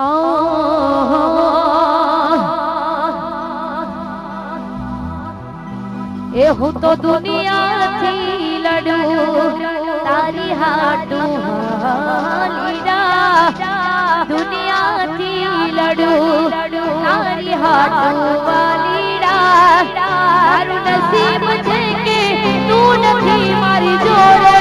એ હું તો દુનિયાથી લડું, તારી હાટું હાલીડા દુનિયાથી લડું, તારી હાટું વાલીડા તારું નસીબ છે કે તું નથી મારી જોડે.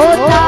otra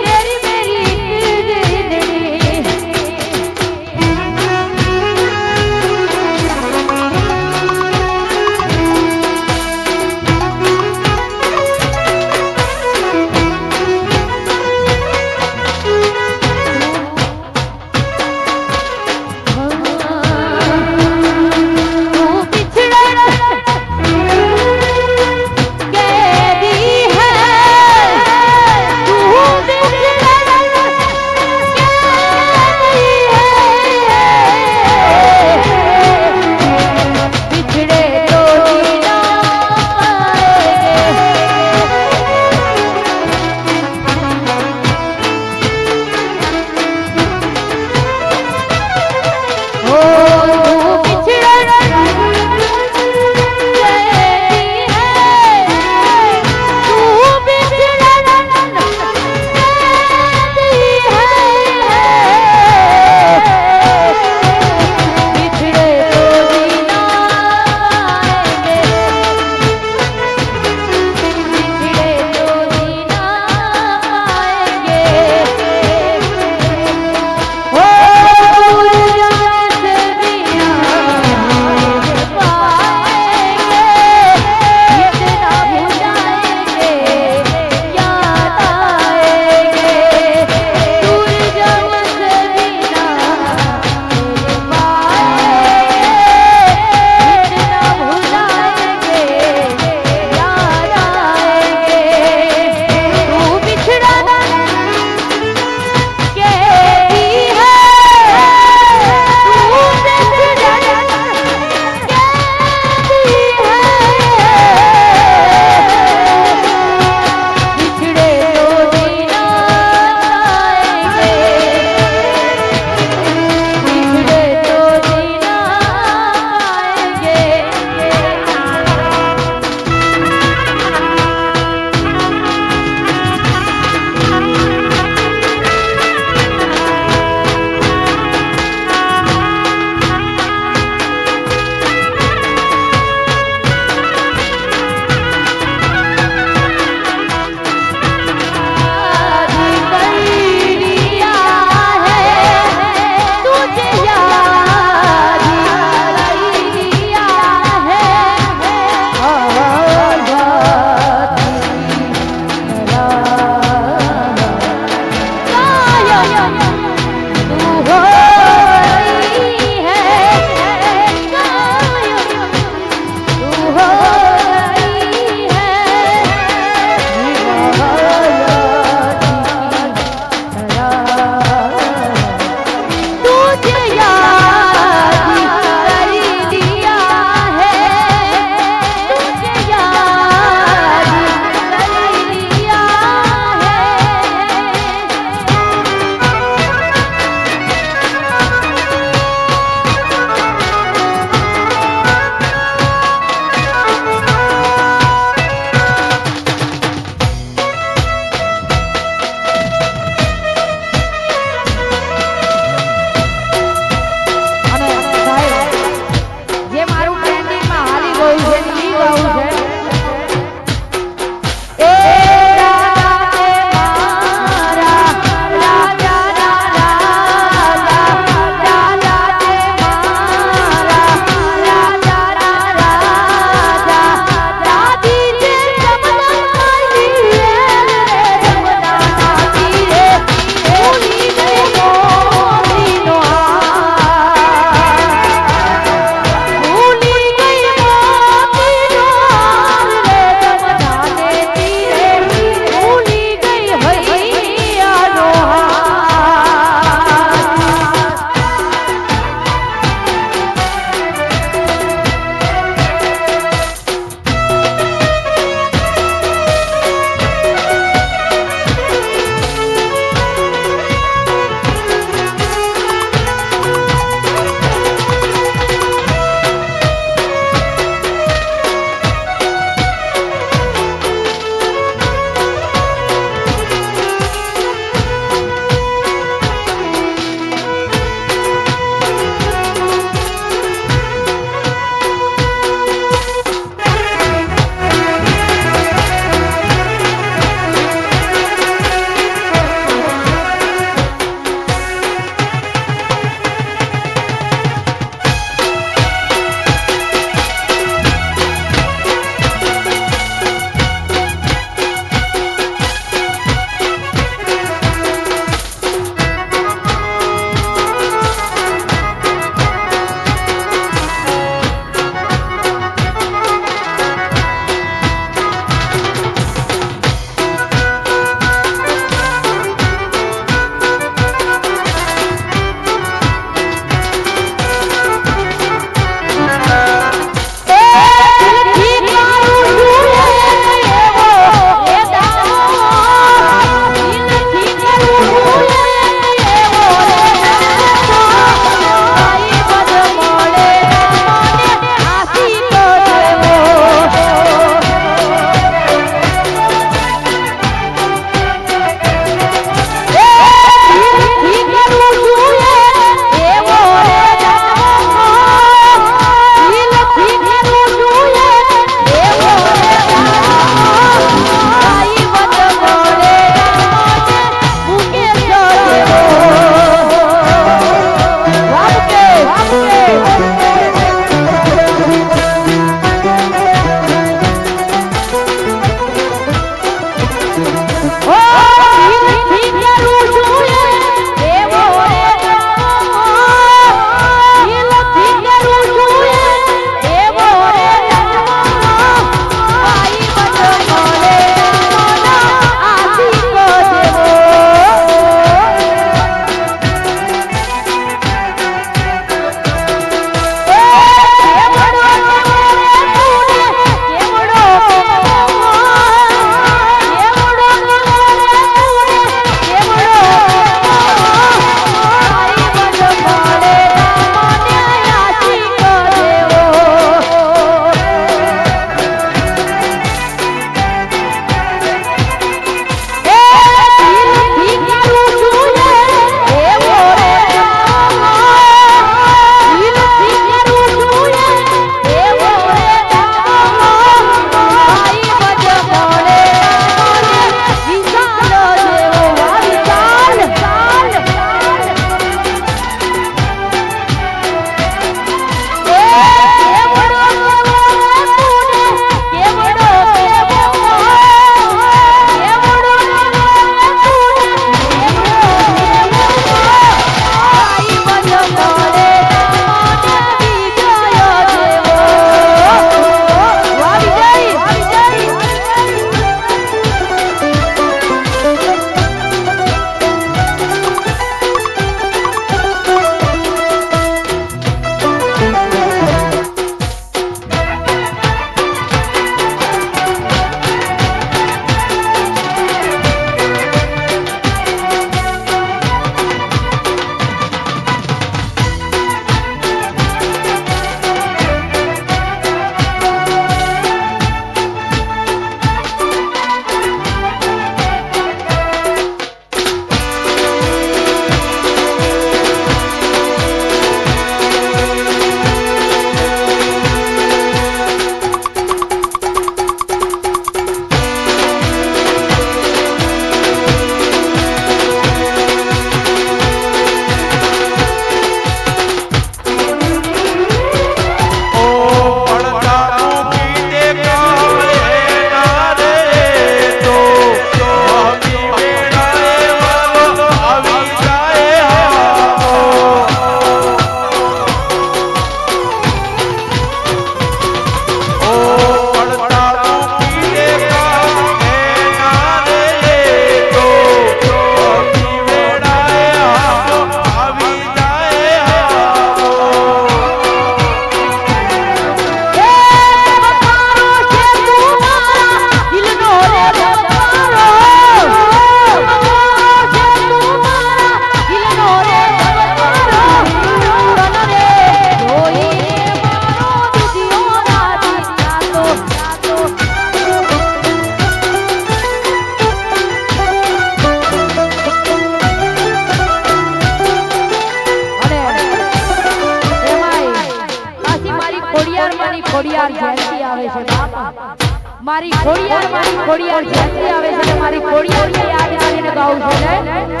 મારી ઘોડિયાર મારી ઘોડિયાર જેથી આવે છે મારી ઘોડિયાર આવે છે ગાઉં છે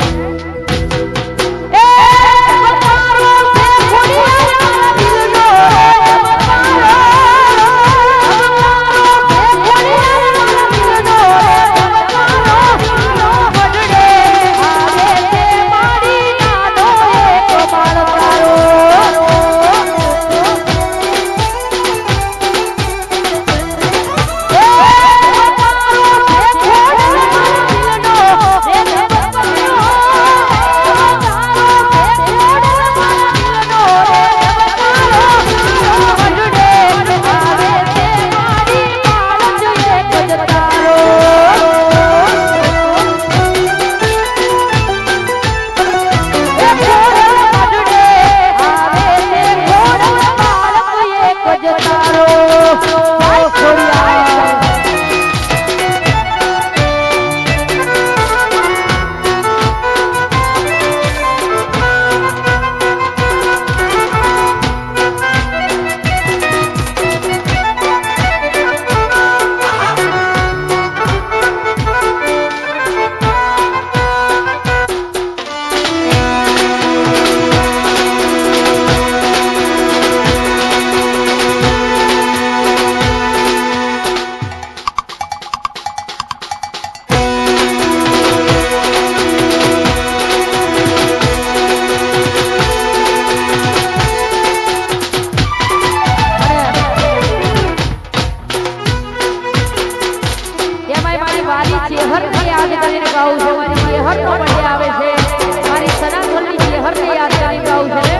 હર ને યાદ કરીને ગાઉં છું. મારી હર નો આવે છે, મારી સનાતનની હર ને યાદ કરીને ગાઉં છે.